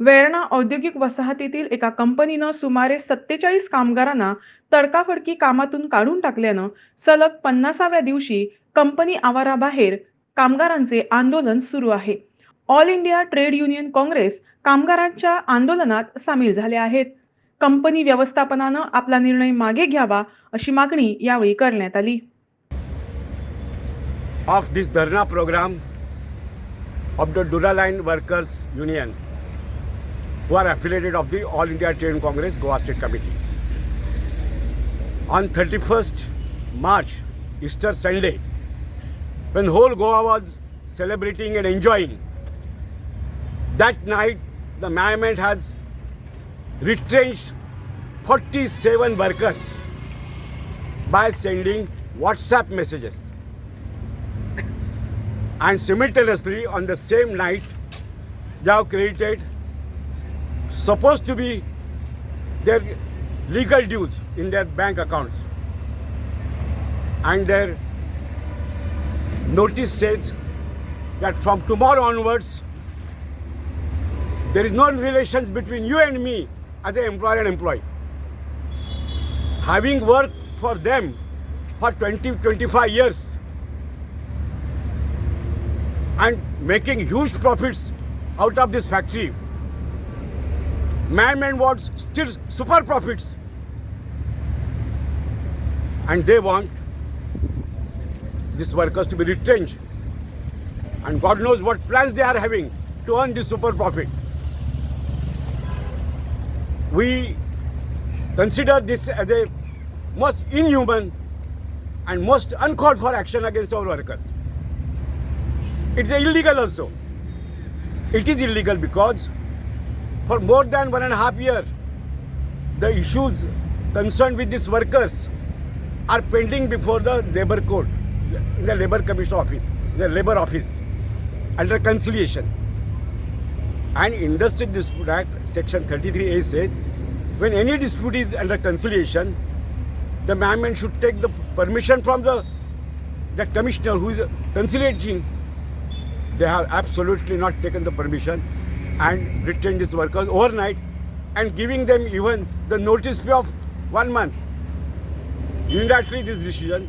वेर्णा औद्योगिक वसाहतीतील एका कंपनीनं सुमारे सत्तेचाळीस कामगारांना तडकाफडकी कामातून काढून टाकल्यानं सलग पन्नासाव्या दिवशी कंपनी आवाराबाहेर कामगारांचे आंदोलन सुरू आहे. All India trade union Congress कामगारांच्या आंदोलनात सामील झाले आहेत. कंपनी व्यवस्थापनानं आपला निर्णय मागे घ्यावा अशी मागणी यावेळी करण्यात आली. ऑफ दिस धरणा programme of the Duraline workers union who are affiliated of the All India Trade Congress Goa State Committee. On 31st March, Easter Sunday, when whole Goa was celebrating and enjoying, that night the management has retrenched 47 workers by sending WhatsApp messages and simultaneously on the same night they have created supposed to be their legal dues in their bank accounts and their notice says that from tomorrow onwards there is no relations between you and me as an employer and employee having worked for them for 20 25 years and making huge profits out of this factory. Management wants still super profits. And they want these workers to be retrenched. And God knows what plans they are having to earn this super profit. We consider this as a most inhuman and most uncalled for action against our workers. It's illegal also. It is illegal because for more than one and a half year, the issues concerned with these workers are pending before the labor court, in the labor commission office, the labor office, under conciliation. And Industry Dispute Act, section 33A says, when any dispute is under conciliation, the management should take the permission from the that commissioner who is conciliating they have absolutely not taken the permission and retained these workers overnight and giving them even the notice pay of one month. Unilaterally, this decision,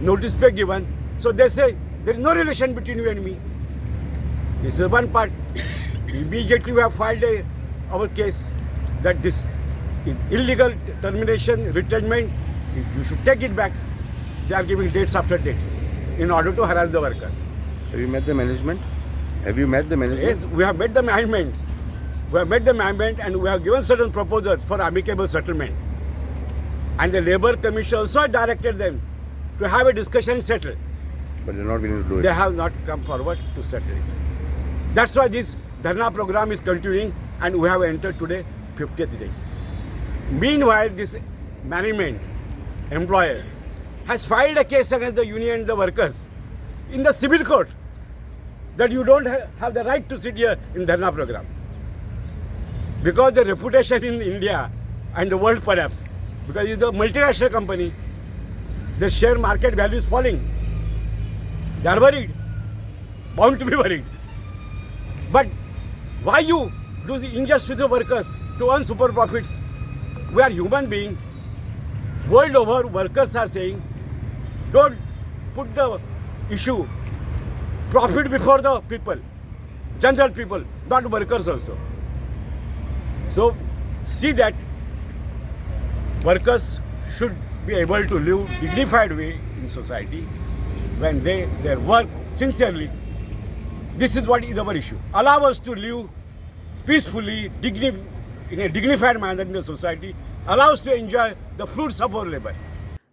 notice pay given. So they say there is no relation between you and me. This is one part. Immediately we have filed a, our case that this is illegal termination, retirement. You should take it back. They are giving dates after dates in order to harass the workers. Have you met the management? Have you met the management? Yes, we have met the management. We have met the management and we have given certain proposals for amicable settlement. And the Labour Commission also directed them to have a discussion and settle. But they're not willing to do it. They have not come forward to settle it. That's why this Dharna program is continuing and we have entered today 50th day. Meanwhile, this management, employer, has filed a case against the union and the workers in the civil court that you don't have the right to sit here in Dharna program. Because the reputation in India and the world perhaps, because it's a multinational company, the share market value is falling. They are worried, bound to be worried. But why you do the injustice to workers to earn super profits? We are human beings. World over, workers are saying, don't put the issue profit before the people, general people, not workers also. So see that workers should be able to live dignified way in society when they their work sincerely. This is what is our issue. Allow us to live peacefully, dignif- in a dignified manner in the society. Allow us to enjoy the fruits of our labor.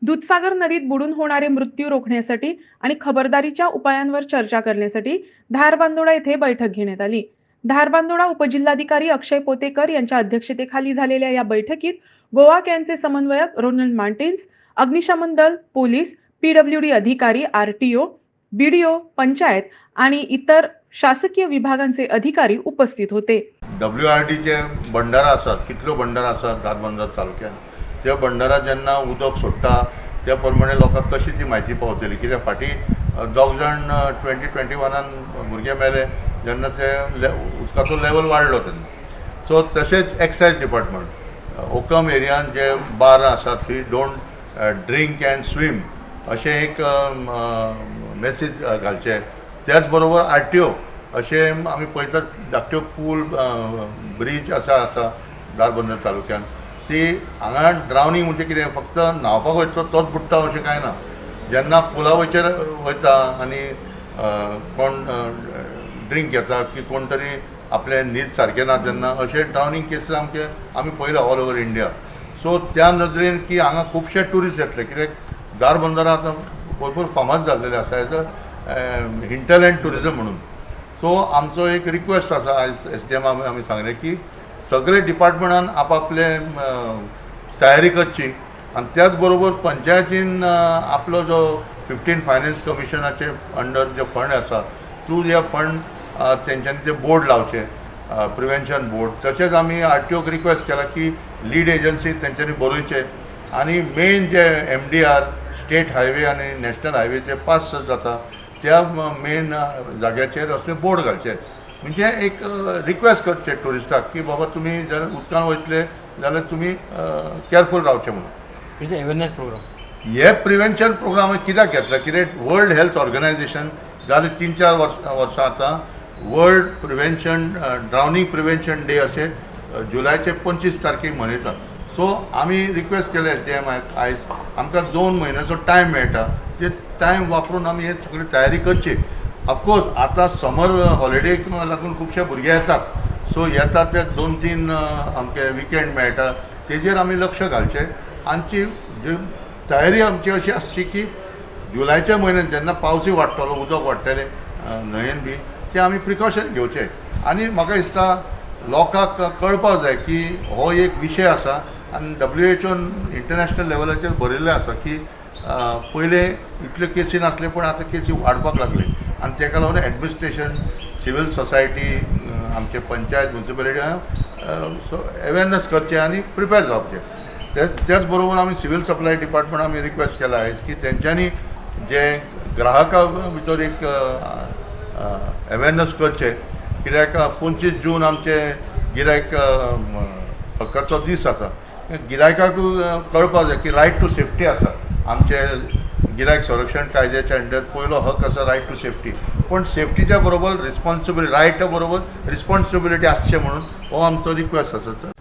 Dudhsagar नदीत बुडून होणारे मृत्यू रोखण्यासाठी आणि खबरदारीच्या उपायांवर चर्चा करण्यासाठी धारबांदोडा येथे बैठक घेण्यात आली. धारबांदोडा उपजिल्हाधिकारी अक्षय पोतेकर यांच्या अध्यक्षतेखाली झालेल्या या बैठकीत गोवा कॅनचे समन्वयक रोनल्ड मार्टिन्स अग्निशमन दल पोलीस पीडब्ल्यूडी अधिकारी आरटीओ बीडीओ पंचायत आणि इतर शासकीय विभागांचे अधिकारी उपस्थित होते. डब्ल्यू आर टीचे भंडारा असतात कितलो भंडारा असतात धारबांदोडा तालुक्यात? त्या भंडारा जेन्ना उदक सोडटा त्या प्रमाणे लोकांक कशी ती म्हायती पावतली? कित्याक फाटीं दोग जाण ट्वेंटी ट्वेंटी वनान भुरगे मेले जेन्ना ते ले उदकाचो लेवल वाडलो तेन्ना सो तशेंच एक्सायज डिपार्टमेंट ओकम एरियान जे बार आसा थंय डोंट ड्रिंक अँड स्वीम अशें एक मेसेज घालचे त्याच बरोबर आर टी ओ अशें आमी पळयतात धाकट्यो पूल ब्रीज आसा आसा दारबंदर तालुक्यांत. सी हांगा ड्रावनींग म्हणजे कितें फक्त न्हांवपाक वयतलो तोच बुडटा अशें कांय ना. जेन्ना पुला वयचेर वयता आनी कोण ड्रिंक घेता की कोण तरी आपले न्हीद सारकें ना तेन्ना अशे ड्रावनींग केसीस आमचे आमी पयला ऑल ओवर इंडिया सो त्या नदरेन की हांगा खुबशे ट्युरिस्ट येतले. कित्याक? दारबंदरा आतां भरपूर फामाद जाल्लेले आसा एज अ हिंटरलँड ट्युरिजम म्हणून. सो आमचो एक रिक्वेस्ट आसा आयज एस डी एम आमी सांगलें की सगळे डिपार्टमेंटान आपापले तयारी करची. आनी त्याच बरोबर पंचायतीन आपलो जो फिफ्टीन फायनान्स कमिशनाचे अंडर जे फंड आसा थ्रू ह्या फंड तेंच्यांनी ते बोर्ड लावचे प्रिव्हेंशन बोर्ड तशेंच आमी आर टी ओक रिक्वेस्ट केला की लीड एजन्सी तेंच्यांनी बरोवचे. आनी मेन जे M D R state highway आनी नॅशनल हायवेचे पास जाता त्या मेन जाग्याचेर असले बोर्ड घालचे. म्हणजे एक रिक्वेस्ट करचे टुरिस्टाक की बाबा तुमी जर उदकान वयतले जाल्यार तुमी केअरफूल रावचे म्हणून. इट्स अवेअरनेस प्रोग्राम हे प्रिव्हेन्शन प्रोग्राम कित्याक घेतला? कित्याक वर्ल्ड हेल्थ ऑर्गनायझेशन जाले तीन चार वर्स वर्सां आतां world prevention drowning prevention day अशें जुलायचे पंचवीस तारखेक मनयतात सो आमी रिक्वेस्ट केले एस डी एम आयज आमकां दोन म्हयन्याचो टायम मेळटा ते टायम वापरून आमी हे सगळी तयारी करची. ऑफकोर्स आतां समर हॉलिडेक लागून खुबशे भुरगे येतात. सो येतात ते दोन तीन uh, आमचे विकेंड मेळटा तेजेर आमी लक्ष घालचें आमची जी तयारी आमची अशी आसची की जुलायच्या म्हयन्यात जेन्ना पावसूय वाडटलो उदक वाडटलें uh, न्हंयेन बी ते आमी प्रिकॉशन घेवचे. आनी म्हाका दिसता लोकांक कळपाक जाय की हो एक विशय आसा. आनी डब्ल्यू एच ओन इंटरनॅशनल लेवलाचेर बरयल्लें आसा की uh, पयले इतल्यो केसी नासल्यो पूण आतां केसी वाडपाक लागले. आनी तेका लागून एडमिनिस्ट्रेशन सिवील सोसायटी आमचे पंचायत म्युन्सिपालिटी सो अवेरनेस करचे आनी प्रिपेर जावचे तेच त्याच बरोबर आमी सिवील सप्लाय डिपार्टमेंट आमी रिक्वेस्ट केला आयज की तेंच्यांनी जे ग्राहका भितर एक अवेरनस करचे कित्याक पंचवीस जून आमचे गिरायक हक्काचो दीस आसा गिरायकाक कळपाक जाय की रायट टू सेफ्टी आसा आमचे गिरायक संरक्षण कायद्याच्या अंडर पयलो हक आसा रायट टू सेफ्टी पण सेफ्टीच्या बरोबर रिस्पॉन्सिबिलिटी रायटा बरोबर रिस्पॉन्सिबिलिटी आसचे म्हणून हो आमचो रिक्वेस्ट आसा